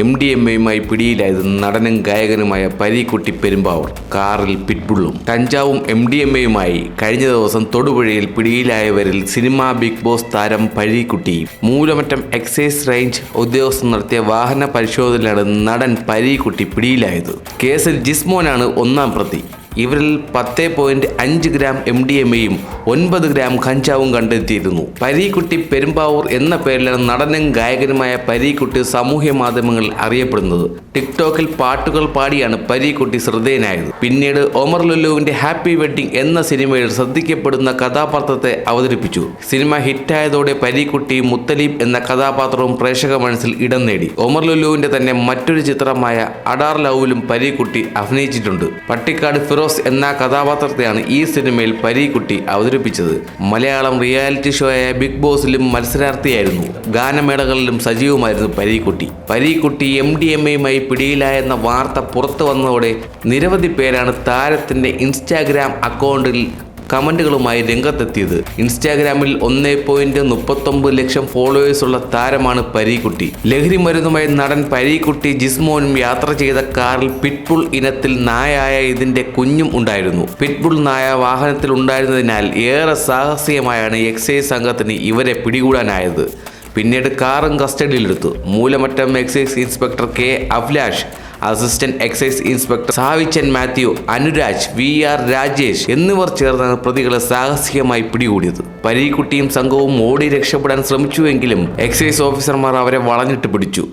M D M എയുമായി പിടിയിലായത് നടനും ഗായകനുമായ പരീക്കുട്ടി പെരുമ്പാവൂർ. കാറിൽ പിറ്റ്ബുള്ളും. കഞ്ചാവും എം ഡി എം എയുമായി കഴിഞ്ഞ ദിവസം തൊടുപുഴയിൽ പിടിയിലായവരിൽ സിനിമാ ബിഗ് ബോസ് താരം പരീക്കുട്ടി. മൂലമറ്റം എക്സൈസ് റേഞ്ച് ഉദ്യോഗസ്ഥർ നടത്തിയ വാഹന പരിശോധനയിലാണ് നടൻ പരീക്കുട്ടി പിടിയിലായത്. കേസിൽ ജിസ്മോനാണ് ഒന്നാം പ്രതി. ഇവരിൽ പത്ത് പോയിന്റ് അഞ്ച് ഗ്രാം എം ഡി എം എയും ഒൻപത് ഗ്രാം കഞ്ചാവും കണ്ടെത്തിയിരുന്നു. പരീക്കുട്ടി പെരുമ്പാവൂർ എന്ന പേരിലാണ് നടനും ഗായകനുമായ പരീക്കുട്ടി സാമൂഹ്യ മാധ്യമങ്ങളിൽ അറിയപ്പെടുന്നത്. ടിക്ടോക്കിൽ പാട്ടുകൾ പാടിയാണ് പരീക്കുട്ടി ശ്രദ്ധേയനായത്. പിന്നീട് ഒമർ ലുല്ലുവിന്റെ ഹാപ്പി വെഡ്ഡിംഗ് എന്ന സിനിമയിൽ ശ്രദ്ധിക്കപ്പെടുന്ന കഥാപാത്രത്തെ അവതരിപ്പിച്ചു. സിനിമ ഹിറ്റായതോടെ പരീക്കുട്ടി മുത്തലീബ് എന്ന കഥാപാത്രവും പ്രേക്ഷക മനസ്സിൽ ഇടം നേടി. ഒമർ ലുല്ലുവിന്റെ തന്നെ മറ്റൊരു ചിത്രമായ അഡാർ ലവിലും പരീക്കുട്ടി അഭിനയിച്ചിട്ടുണ്ട്. പട്ടിക്കാട് ഫിറോസ് എന്ന കഥാപാത്രത്തെയാണ് ഈ സിനിമയിൽ പരീക്കുട്ടി അവതരിപ്പിച്ചത്. മലയാളം റിയാലിറ്റി ഷോയായ ബിഗ് ബോസിലും മത്സരാർത്ഥിയായിരുന്നു. ഗാനമേളകളിലും സജീവമായിരുന്നു Parikutty. Parikutty M D M എയുമായി പിടിയിലായെന്ന വാർത്ത പുറത്തു വന്നതോടെ നിരവധി പേരാണ് താരത്തിന്റെ ഇൻസ്റ്റാഗ്രാം അക്കൗണ്ടിൽ കമന്റുകളുമായി രംഗത്തെത്തിയത്. ഇൻസ്റ്റാഗ്രാമിൽ ഒന്നേ പോയിന്റ് മുപ്പത്തൊമ്പത് ലക്ഷം ഫോളോവേഴ്സ് ഉള്ള താരമാണ് പരീക്കുട്ടി. ലഹരി മരുന്നുമായി നടൻ പരീക്കുട്ടി ജിസ്മോനും യാത്ര ചെയ്ത കാറിൽ പിറ്റ്ബുൾ ഇനത്തിൽ നായായ ഇതിന്റെ കുഞ്ഞും ഉണ്ടായിരുന്നു. പിറ്റ്ബുൾ നായ വാഹനത്തിൽ ഉണ്ടായിരുന്നതിനാൽ ഏറെ സാഹസികമായാണ് എക്സൈസ് സംഘത്തിന് ഇവരെ പിടികൂടാനായത്. പിന്നീട് കാറും കസ്റ്റഡിയിലെടുത്തു Moolamattam excise inspector K Abhilash assistant excise inspector Savichan Mathew Anuraj V R Rajesh എന്നിവർ ചേർന്നാണ് പ്രതികളെ സാഹസികമായി പിടികൂടിയത്. പരീക്കുട്ടിയും സംഘവും ഓടി രക്ഷപ്പെടാൻ ശ്രമിച്ചുവെങ്കിലും എക്സൈസ് ഓഫീസർമാർ അവരെ വളഞ്ഞിട്ട് പിടിച്ചു.